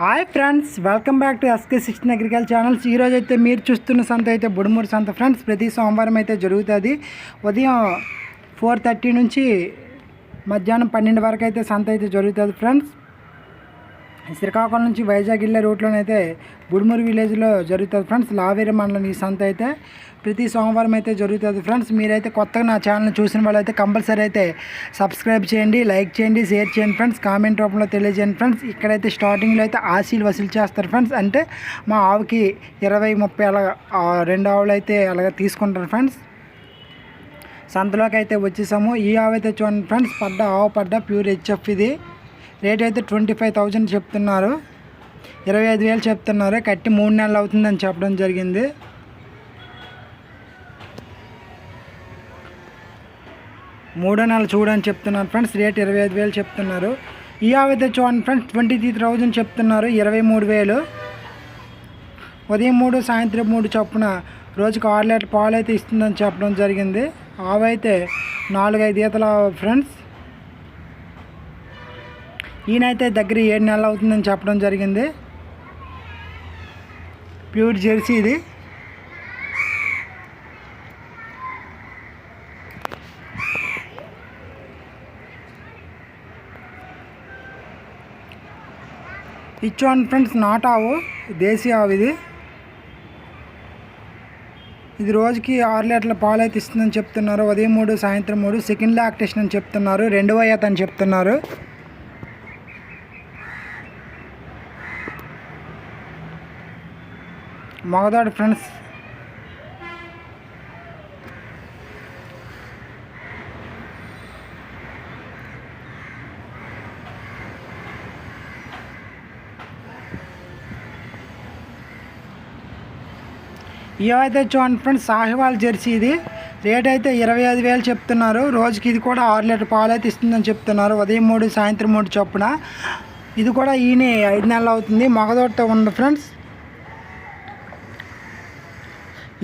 Hi friends welcome back to SK sixteen agriculture channels ఈరోజు అయితే మీరు చూస్తున్న సంత అయితే బుడుమూరు సంత. ఫ్రెండ్స్ ప్రతి సోమవారం అయితే జరుగుతుంది. ఉదయం ఫోర్ థర్టీ నుంచి మధ్యాహ్నం పన్నెండు వరకు అయితే సంత అయితే జరుగుతుంది. ఫ్రెండ్స్ శ్రీకాకుళం నుంచి వైజాగ్ వెళ్ళే రూట్లోనైతే బుడుమూరు విలేజ్లో జరుగుతుంది ఫ్రెండ్స్. లావేరి మండలం ఈ సంత అయితే ప్రతి సోమవారం అయితే జరుగుతుంది ఫ్రెండ్స్. మీరైతే కొత్తగా నా ఛానల్ చూసిన వాళ్ళైతే కంపల్సరీ అయితే సబ్స్క్రైబ్ చేయండి లైక్ చేయండి షేర్ చేయండి ఫ్రెండ్స్. కామెంట్ రూపంలో తెలియజేయండి ఫ్రెండ్స్. ఇక్కడైతే స్టార్టింగ్లో అయితే ఆశీలు వసూలు చేస్తారు ఫ్రెండ్స్. అంటే మా ఆవుకి ఇరవై ముప్పై అలా రెండు ఆవులు అయితే అలాగ తీసుకుంటారు ఫ్రెండ్స్. సంతలోకి అయితే వచ్చేసాము. ఈ ఆవు అయితే చూడండి ఫ్రెండ్స్ పడ్డ ఆవు పడ్డ ప్యూర్ హెచ్ఎఫ్ ఇది. రేట్ అయితే ట్వంటీ ఫైవ్ థౌజండ్ చెప్తున్నారు. ఇరవై ఐదు వేలు చెప్తున్నారు. కట్టి మూడు నెలలు అవుతుందని చెప్పడం జరిగింది. మూడో నెలలు చూడని చెప్తున్నారు ఫ్రెండ్స్. రేట్ ఇరవై ఐదు వేలు చెప్తున్నారు. ఈ ఆవు అయితే చూడండి ఫ్రెండ్స్ ట్వంటీ త్రీ థౌజండ్ చెప్తున్నారు. ఇరవై మూడు వేలు. ఉదయం మూడు సాయంత్రం మూడు చొప్పున రోజుకు ఆరు లీటర్ పాలు అయితే ఇస్తుందని చెప్పడం జరిగింది. ఆవైతే అయితే నాలుగైదు ఈతల ఫ్రెండ్స్. ఈయనైతే దగ్గర ఏడు నెలలు అవుతుందని చెప్పడం జరిగింది. ప్యూర్ జెర్సీ ఇది. ఇచ్చాను ఫ్రెండ్స్ నాట్ ఆవు దేశీ ఆవు ఇది. ఇది రోజుకి ఆరు లీటర్ల పాలు అయితే ఇస్తుందని చెప్తున్నారు. ఉదయం మూడు సాయంత్రం మూడు సెకండ్ లాక్టేషన్ అని చెప్తున్నారు. రెండవ ఈత అని చెప్తున్నారు. మగదాడు ఫ్రెండ్స్ ఇవైతే చూడండి ఫ్రెండ్స్ సాహివాల్ జెర్సీ ఇది. రేట్ అయితే ఇరవై ఐదు వేలు చెప్తున్నారు. రోజుకి ఇది కూడా ఆరు లీటర్ పాలు అయితే ఇస్తుందని చెప్తున్నారు. ఉదయం మూడు సాయంత్రం మూడు చొప్పున. ఇది కూడా ఈయన ఐదు నెలలు అవుతుంది. మగదోటతో ఉంది ఫ్రెండ్స్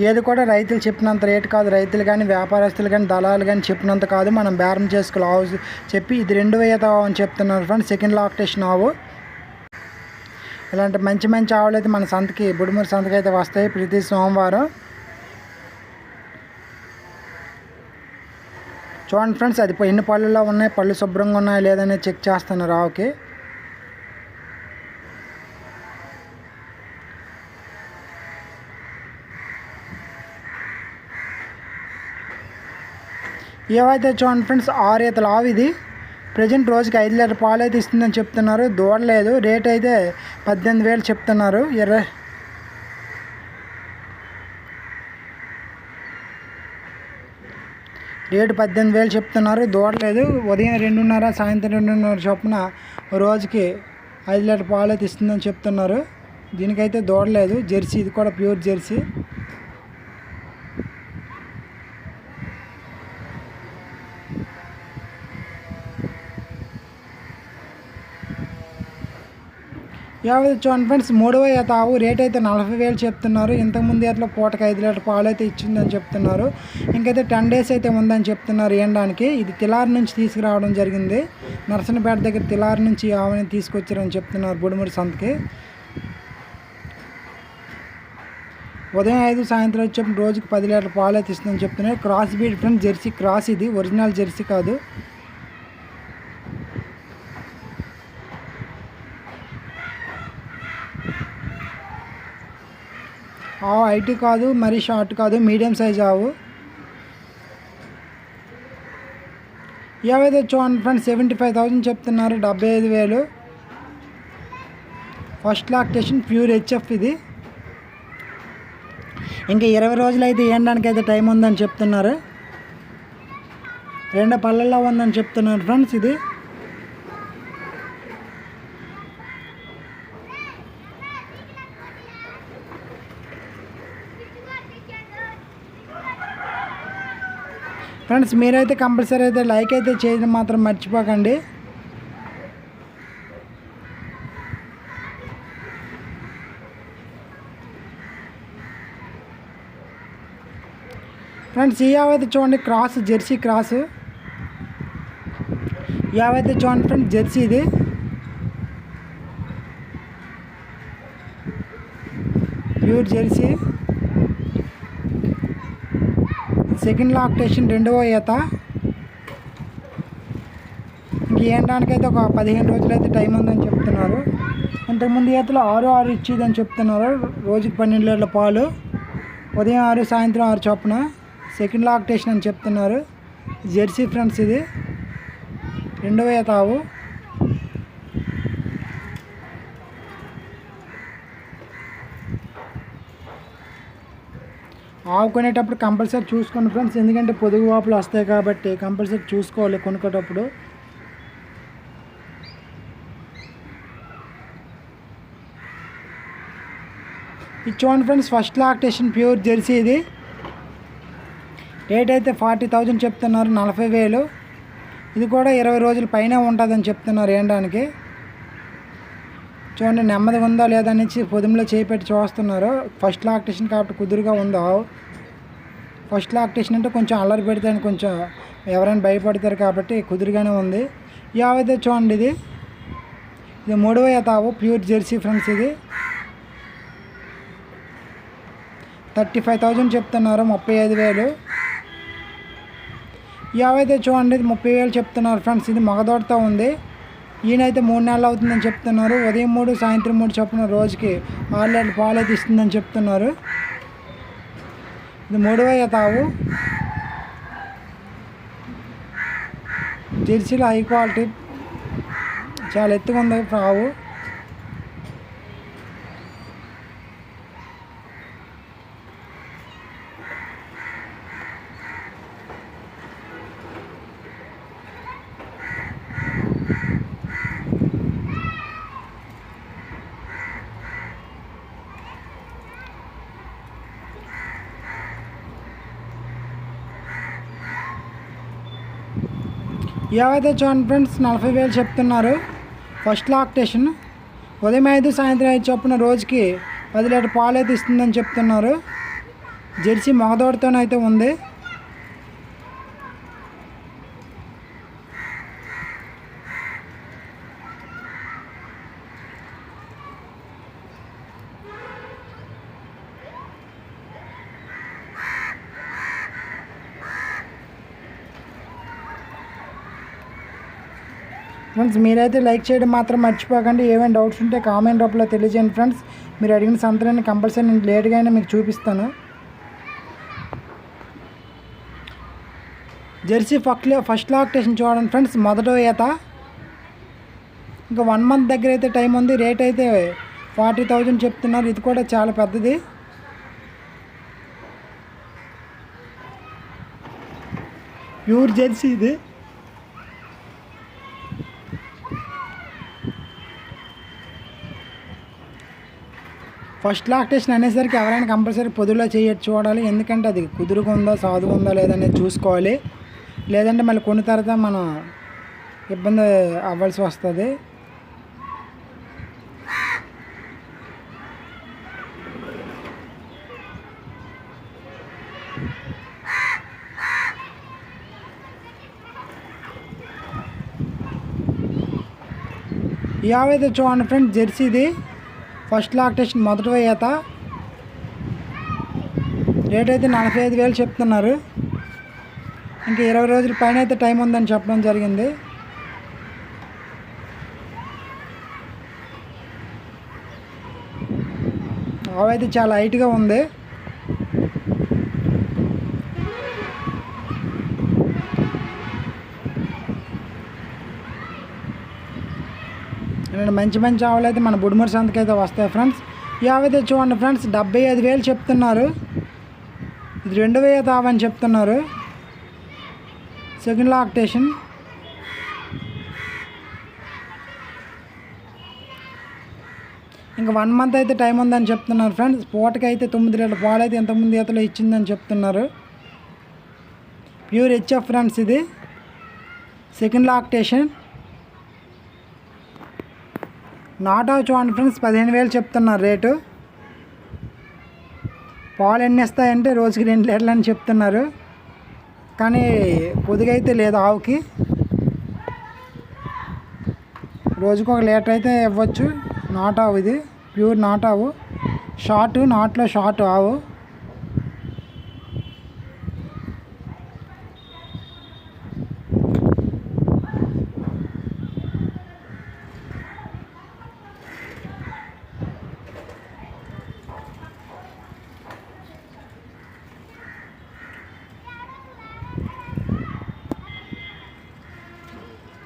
ఏది కూడా రైతులు చెప్పినంత రేటు కాదు. రైతులు కానీ వ్యాపారస్తులు కానీ దళాలు కానీ చెప్పినంత కాదు. మనం బేరం చేసుకోవాలి ఆవు చెప్పి ఇది రెండు వేత అని చెప్తున్నారు ఫ్రెండ్స్. సెకండ్ లాక్టేషన్ ఆవు. ఇలాంటి మంచి మంచి ఆవులు అయితే మన సంతకి బుడిమూరి సంతకి అయితే వస్తాయి ప్రతి సోమవారం. చూడండి ఫ్రెండ్స్ అది ఎన్ని పళ్ళులో ఉన్నాయి పళ్ళు శుభ్రంగా ఉన్నాయా లేదనేది చెక్ చేస్తున్నారు ఆవుకి. ఏవైతే చూడండి ఫ్రెండ్స్ ఆరు ఈతలు ఆవు ఇది. ప్రజెంట్ రోజుకి ఐదు లీటర్ పాలు అయితే ఇస్తుందని చెప్తున్నారు. దూడలేదు. రేట్ అయితే పద్దెనిమిది వేలు చెప్తున్నారు. ఇరవై రేటు పద్దెనిమిది వేలు చెప్తున్నారు. దూడలేదు. ఉదయం రెండున్నర సాయంత్రం రెండున్నర చొప్పున రోజుకి ఐదు లీటర్ పాలు అయితే ఇస్తుందని చెప్తున్నారు. దీనికైతే దూడలేదు. జెర్సీ ఇది కూడా ప్యూర్ జెర్సీ. యాభై చూడండి ఫ్రెండ్స్ మూడవ ఆవు రేట్ అయితే నలభై వేలు చెప్తున్నారు. ఇంతకుముందు అట్లా పూటకి ఐదు లీటర్ పాలు అయితే ఇచ్చిందని చెప్తున్నారు. ఇంకైతే టెన్ డేస్ అయితే ఉందని చెప్తున్నారు ఏండానికి ఇది తిలారి నుంచి తీసుకురావడం జరిగింది. నరసనపేట దగ్గర తిలారి నుంచి ఆవుని తీసుకొచ్చారని చెప్తున్నారు బుడిమూరి సంతకి. ఉదయం ఐదు సాయంత్రం వచ్చే రోజుకి పది లీటర్ పాలు అయితే ఇస్తుందని చెప్తున్నారు. Cross breed friends Jersey cross ఇది. ఒరిజినల్ జెర్సీ కాదు. ఆవు హైట్ కాదు మరీ షార్ట్ కాదు మీడియం సైజ్ ఆవు. ఏవైతే చూడండి ఫ్రెండ్స్ సెవెంటీ ఫైవ్ థౌజండ్ చెప్తున్నారు డెబ్బై ఐదు వేలు. ఫస్ట్ లాక్టేషన్ ప్యూర్ హెచ్ఎఫ్ ఇది. ఇంకా ఇరవై రోజులు అయితే వేయడానికి అయితే టైం ఉందని చెప్తున్నారు. రెండు పళ్ళల్లో ఉందని చెప్తున్నారు ఫ్రెండ్స్ ఇది. ఫ్రెండ్స్ మీరైతే కంపల్సరీ అయితే లైక్ అయితే చేయడం మాత్రం మర్చిపోకండి. ఫ్రెండ్స్ ఈ యావైతే చూడండి క్రాస్ జెర్సీ క్రాస్. యావైతే చూడండి ఫ్రెండ్స్ జెర్సీ ఇది. Pure Jersey. సెకండ్ లాక్టేషన్ రెండవ ఈత. ఇంకేయడానికైతే ఒక పదిహేను రోజులైతే టైం ఉందని చెప్తున్నారు. ఇంతకుముందు ఈతలో ఆరు ఆరు ఇచ్చేదని చెప్తున్నారు. రోజుకి పన్నెండు లీటర్ల పాలు. ఉదయం ఆరు సాయంత్రం ఆరు చొప్పున సెకండ్ లాక్టేషన్ అని చెప్తున్నారు. జెర్సీ ఫ్రెండ్స్ ఇది. రెండవ ఈత ఆవు. ఆవు కొనేటప్పుడు కంపల్సరీ చూసుకోండి ఫ్రెండ్స్. ఎందుకంటే పొదుగు వాపులు వస్తాయి కాబట్టి కంపల్సరీ చూసుకోవాలి కొనుక్కేటప్పుడు. ఇది చూడండి friends first lactation pure Jersey ఇది. రేట్ అయితే ఫార్టీ థౌజండ్ చెప్తున్నారు నలభై వేలు. ఇది కూడా ఇరవై రోజుల పైన ఉంటుందని చెప్తున్నారు ఏండానికి చూడండి నెమ్మదిగా ఉందా లేదా అనేసి పొదుములో చేపెట్టి చూస్తున్నారు. ఫస్ట్ లాక్టేషన్ కాబట్టి కుదురుగా ఉందా? ఫస్ట్ లాక్టేషన్ అంటే కొంచెం అల్లరి పెడితే కొంచెం ఎవరైనా భయపడతారు కాబట్టి కుదురుగానే ఉంది. యావైతే చూడండి ఇది. ఇది మూడవ తావు ప్యూర్ జెర్సీ ఫ్రెండ్స్ ఇది. థర్టీ ఫైవ్ థౌజండ్ చెప్తున్నారు ముప్పై ఐదు వేలు. యావైతే చూడండి ఇది ముప్పై వేలు చెప్తున్నారు ఫ్రెండ్స్ ఇది మగదోడతో ఉంది. ఈయనైతే మూడు నెలలు అవుతుందని చెప్తున్నారు. ఉదయం మూడు సాయంత్రం మూడు చొప్పున రోజుకి ఆరు లీటర్ పాలు అయితే ఇస్తుందని చెప్తున్నారు. ఇది మూడవ తావు జెర్సీలో హై క్వాలిటీ చాలా ఎత్తుగా ఉంది ఆవు ఏవైతే చూడండి ఫ్రెండ్స్ నలభై వేలు చెప్తున్నారు ఫస్ట్ లాక్టేషన్ ఉదయం ఐదు సాయంత్రం ఐదు చొప్పున రోజుకి పది లీటర్ పాలు అయితే ఇస్తుందని చెప్తున్నారు. జెర్సీ మగదోడితోనైతే ఉంది. ఫ్రెండ్స్ మీరైతే లైక్ చేయడం మాత్రం మర్చిపోకండి. ఏమైనా డౌట్స్ ఉంటే కామెంట్ రూపంలో తెలియజేయండి ఫ్రెండ్స్. మీరు అడిగిన సంతరాన్ని కంపల్సరీ నేను లేట్గా అయినా మీకు చూపిస్తాను. జెర్సీ ఫస్ట్ ఫస్ట్ లాక్టేషన్ చూడండి ఫ్రెండ్స్ మొదట ఈత. ఇంకా వన్ మంత్ దగ్గర అయితే టైం ఉంది. రేట్ అయితే ఫార్టీ థౌజండ్ చెప్తున్నారు. ఇది కూడా చాలా పెద్దది. ప్యూర్ జెర్సీ ఇది. ఫస్ట్ లాక్టేషన్ అనేసరికి ఎవరైనా కంపల్సరీ పొదులో చేయొచ్చు చూడాలి. ఎందుకంటే అది కుదురుగా ఉందా సాధుగా ఉందా లేదనేది చూసుకోవాలి. లేదంటే మళ్ళీ కొన్ని తర్వాత మనం ఇబ్బంది అవ్వాల్సి వస్తుంది. యావైతే చూడండి ఫ్రెండ్ జెర్సీది ఫస్ట్ లాక్టేషన్ మొదటి ఈత రేట్ అయితే నలభై ఐదు వేలు చెప్తున్నారు. ఇంకా ఇరవై రోజుల పైన అయితే టైం ఉందని చెప్పడం జరిగింది. అవైతే చాలా హైట్గా ఉంది. అండ్ మంచి మంచి ఆవులు అయితే మన బుడిమూరి సంతకి అయితే వస్తాయి ఫ్రెండ్స్. ఈ ఆవు అయితే చూడండి ఫ్రెండ్స్ డెబ్బై ఐదు వేలు చెప్తున్నారు. ఇది రెండు వేల ఆవని చెప్తున్నారు. Second lactation. ఇంకా వన్ మంత్ అయితే టైం ఉందని చెప్తున్నారు ఫ్రెండ్స్. పూటకి అయితే తొమ్మిది లీటర్ పాలు అయితే ఇంతకుముందు ఈతలో ఇచ్చిందని చెప్తున్నారు. ప్యూర్ హెచ్ఎఫ్ ఫ్రెండ్స్ ఇది. Second lactation. నాటో చూడండి ఫ్రెండ్స్ పదిహేను వేలు చెప్తున్నారు రేటు. పాలు ఎన్ని ఇస్తాయంటే రోజుకి రెండు లీటర్లు అని చెప్తున్నారు. కానీ పొదుగైతే లేదు ఆవుకి. రోజుకు ఒక లీటర్ అయితే ఇవ్వచ్చు. నాటావు ఇది ప్యూర్ నాటావు. షార్ట్ నాట్లో షార్ట్ ఆవు.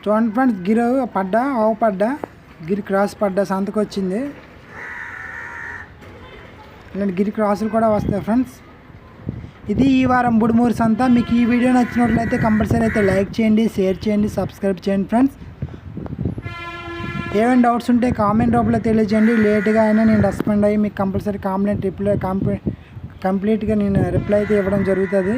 చూడండి ఫ్రెండ్స్ గిరి పడ్డా ఆవు పడ్డా గిరి క్రాస్ పడ్డా సంతకు వచ్చింది. ఇలాంటి గిరి క్రాసులు కూడా వస్తాయి ఫ్రెండ్స్ ఇది ఈ వారం బుడుమూరు సంత. మీకు ఈ వీడియో నచ్చినట్లయితే కంపల్సరీ అయితే లైక్ చేయండి షేర్ చేయండి సబ్స్క్రైబ్ చేయండి ఫ్రెండ్స్ ఏమైనా డౌట్స్ ఉంటే కామెంట్ రూపంలో తెలియజేయండి. లేట్గా అయినా నేను రెస్పాండ్ అయ్యి మీకు కంపల్సరీ కామెంట్ రిప్లై కంప్లీ కంప్లీట్గా నేను రిప్లై అయితే ఇవ్వడం జరుగుతుంది.